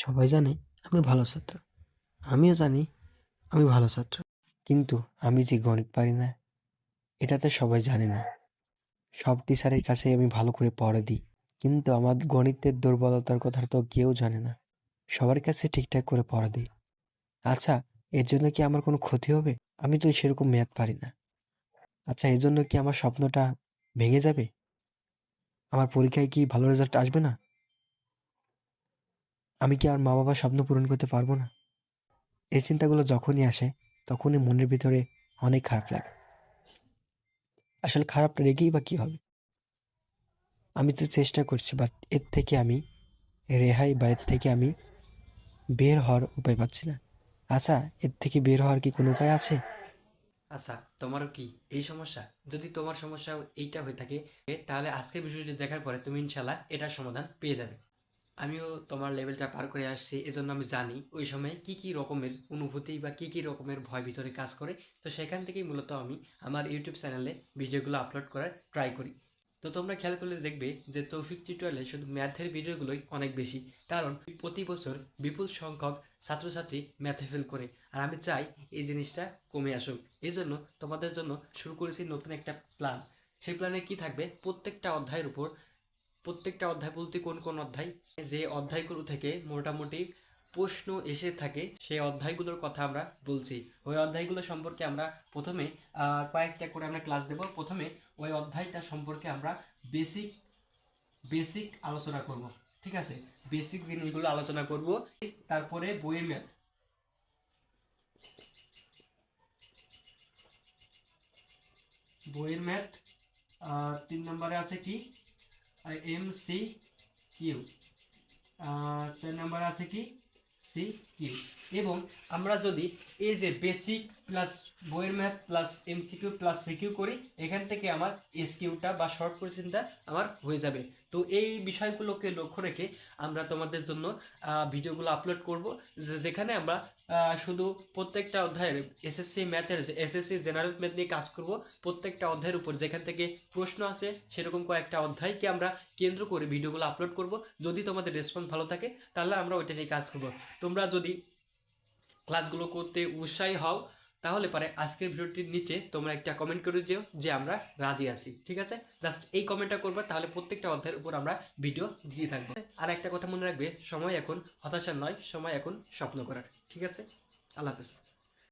সবাই জানে আমি ভালো ছাত্র। আমিও জানি আমি ভালো ছাত্র। কিন্তু আমি যে গণিত পারি না, এটা তো সবাই জানে না। সব টিচারের কাছে আমি ভালো করে পড়া দিই। কিন্তু আমার গণিতের দুর্বলতার কথা তো কেউ জানে না। সবার কাছে ঠিকঠাক করে পড়া দিই। আচ্ছা এর জন্য কি আমার কোনো ক্ষতি হবে? আমি তো সেরকম ম্যাথ পারি না। আচ্ছা এর জন্য কি আমার স্বপ্নটা ভেঙে যাবে? আমার পরীক্ষায় কি ভালো রেজাল্ট আসবে না? আমি কি আর মা বাবার স্বপ্ন পূরণ করতে পারব না? এই চিন্তাগুলো যখনই আসে, তখনই মনের ভিতরে অনেক খারাপ লাগে। আসলে খারাপ রেগেই বা কি হবে? আমি তো চেষ্টা করছি বাট এর থেকে আমি রেহাই বা এর থেকে আমি বের হওয়ার উপায় পাচ্ছি না। আচ্ছা এর থেকে বের হওয়ার কি কোনো উপায় আছে? আচ্ছা তোমারও কি এই সমস্যা? যদি তোমার সমস্যা এইটা হয়ে থাকে, তাহলে আজকের ভিডিওটি দেখার পরে তুমি ইনশাল্লাহ এটার সমাধান পেয়ে যাবে। আমিও তোমার লেভেলটা পার করে আসছি, এজন্য আমি জানি ওই সময় কি কি রকমের অনুভূতি বা কি কি রকমের ভয় ভিতরে কাজ করে। তো সেখান থেকেই মূলত আমি আমার ইউটিউব চ্যানেলে ভিডিওগুলো আপলোড করার ট্রাই করি। তো তোমরা খেয়াল করলে দেখবে যে তৌফিক টিউটোরিয়ালে শুধু ম্যাথের ভিডিওগুলোই অনেক বেশি, কারণ প্রতি বছর বিপুল সংখ্যক ছাত্রছাত্রী ম্যাথে ফেল করে, আর আমি চাই এই জিনিসটা কমে আসুক। এই জন্য তোমাদের জন্য শুরু করেছি নতুন একটা প্ল্যান সেই প্ল্যানে কি থাকবে? প্রত্যেকটা অধ্যায়ের উপর প্রত্যেকটা অধ্যায় বলতে কোন কোন অধ্যায়? যে অধ্যায়গুলো থেকে মোটামুটি প্রশ্ন এসে থাকে সেই অধ্যায়গুলোর কথা আমরা বলছি। ওই অধ্যায়গুলো সম্পর্কে আমরা প্রথমে কয়েকটা করে আমরা ক্লাস দেব। প্রথমে ওই অধ্যায়টা সম্পর্কে আমরা বেসিক বেসিক আলোচনা করব। ঠিক আছে? বেসিক জিনিসগুলো আলোচনা করব। তারপরে বইয়ের ম্যাথ। বইয়ের ম্যাথ তিন নম্বরে আছে কি? এম সি কিউ চার নাম্বার আছে কি? সি কিউ এবং আমরা যদি এই যে বেসিক প্লাস বইয়ের math plus MCQ plus CQ করি, এখান থেকে আমার এস কিউটা বা শর্ট কোয়েশ্চেনটা আমার হয়ে যাবে। তো এই বিষয়গুলোকে লক্ষ্য রেখে আমরা তোমাদের জন্য ভিডিওগুলো আপলোড করব যেখানে আমরা শুধু প্রত্যেকটা অধ্যায়ের এসএসসি ম্যাথের এসএসসি জেনারেল ম্যাথ নিয়ে কাজ করব, প্রত্যেকটা অধ্যায়ের উপর যেখান থেকে প্রশ্ন আছে সেরকম কয়েকটা অধ্যায়কে আমরা কেন্দ্র করে ভিডিওগুলো আপলোড করব। যদি তোমাদের রেসপন্স ভালো থাকে, তাহলে আমরা ওইটা নিয়ে কাজ করব। তোমরা যদি ক্লাসগুলো করতে উৎসাহী হও তাহলে পারে আজকের ভিডিওটির নিচে তোমরা একটা কমেন্ট করে দিও যে আমরা রাজি আছি, ঠিক আছে? জাস্ট এই কমেন্টটা করবে, তাহলে প্রত্যেকটা অধ্যায়ের উপর আমরা ভিডিও দিয়ে থাকব। আর একটা কথা মনে রাখবে, সময় এখন হতাশা নয়, সময় এখন স্বপ্ন করার, ঠিক আছে? আল্লাহ হাফেজ।